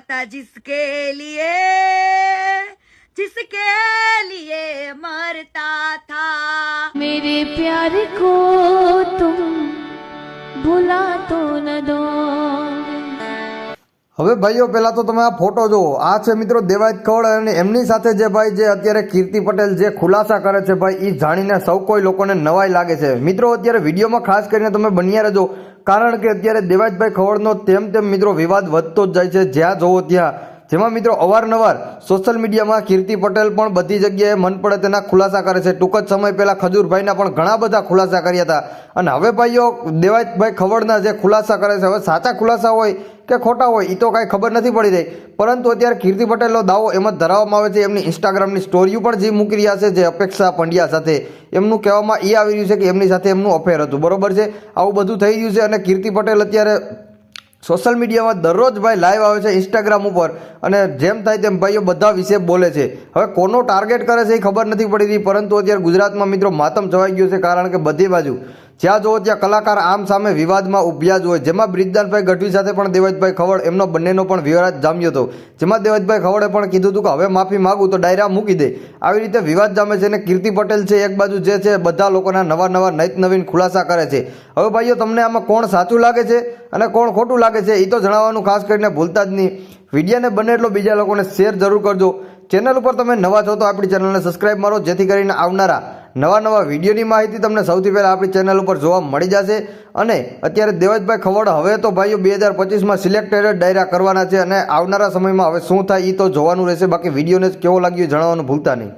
था जिसके लिए जिसके लिए मरता था मेरे प्यार को तुम भुला तो न दो હવે ભાઈઓ, પહેલાં તો તમે આ ફોટો જુઓ. આ છે મિત્રો દેવાજ ખવડ અને એમની સાથે જે ભાઈ જે અત્યારે કીર્તિ પટેલ જે ખુલાસા કરે છે ભાઈ એ જાણીને સૌ કોઈ લોકોને નવાઈ લાગે છે. મિત્રો, અત્યારે વિડીયોમાં ખાસ કરીને તમે બન્યા રહેજો. કારણ કે અત્યારે દેવાજભાઈ ખવડનો તેમ તેમ મિત્રો વિવાદ વધતો જ જાય છે. જ્યાં જુઓ ત્યાં જેમાં મિત્રો અવારનવાર સોશિયલ મીડિયામાં કીર્તિ પટેલ પણ બધી જગ્યાએ મન પડે તેના ખુલાસા કરે છે. ટૂંક જ સમય પહેલાં ખજૂરભાઈના પણ ઘણા બધા ખુલાસા કર્યા હતા. અને હવે ભાઈઓ દેવાજભાઈ ખવડના જે ખુલાસા કરે છે, હવે સાચા ખુલાસા હોય કે ખોટા હોય એ તો કાંઈ ખબર નથી પડી રહી. પરંતુ અત્યારે કીર્તિ પટેલનો દાવો એમ જ ધરાવવામાં આવે છે. એમની ઇન્સ્ટાગ્રામની સ્ટોરીઓ પણ જે મૂકી રહ્યા છે, જે અપેક્ષા પંડ્યા સાથે. એમનું કહેવામાં એ આવી રહ્યું છે કે એમની સાથે એમનું અફેર હતું. બરોબર છે? આવું બધું થઈ રહ્યું છે અને કીર્તિ પટેલ અત્યારે સોશિયલ મીડિયામાં દરરોજ ભાઈ લાઈવ આવે છે ઇન્સ્ટાગ્રામ ઉપર અને જેમ થાય તેમ ભાઈઓ બધા વિશે બોલે છે. હવે કોનો ટાર્ગેટ કરે છે એ ખબર નથી પડી રહી પરંતુ અત્યારે ગુજરાતમાં મિત્રો માતમ છવાઈ ગયું છે કારણ કે બધી બાજુ જ્યાં જુઓ ત્યાં કલાકાર આમ સામે વિવાદમાં ઉભ્યા જ હોય. જેમાં બ્રિજદાનભાઈ ગઢવી સાથે પણ દેવજભાઈ ખવડ એમનો બંનેનો પણ વિવાદ જામ્યો હતો. જેમાં દેવજભાઈ ખવડે પણ કીધું હતું કે હવે માફી માગું તો ડાયરા મૂકી દે. આવી રીતે વિવાદ જામે છે અને કીર્તિ પટેલ છે, એક બાજુ જે છે, બધા લોકોના નવા નવા નૈત નવીન ખુલાસા કરે છે. હવે ભાઈઓ, તમને આમાં કોણ સાચું લાગે છે અને કોણ ખોટું લાગે છે એ તો જણાવવાનું ખાસ કરીને ભૂલતા જ નહીં. વિડીયોને બને એટલો બીજા લોકોને શેર જરૂર કરજો. ચેનલ ઉપર તમે નવા છો તો આપણી ચેનલને સબસ્ક્રાઈબ મારો, જેથી કરીને આવનારા નવા નવા વિડીયોની માહિતી તમને સૌથી પહેલાં આપણી ચેનલ ઉપર જોવા મળી જશે. અને અત્યારે દેવજભાઈ ખવડ હવે તો ભાઈઓ બે હજાર પચીસમાં સિલેક્ટેડ ડાયરા કરવાના છે અને આવનારા સમયમાં હવે શું થાય એ તો જોવાનું રહેશે. બાકી વિડીયોને કેવો લાગ્યો જણાવવાનું ભૂલતા નહીં.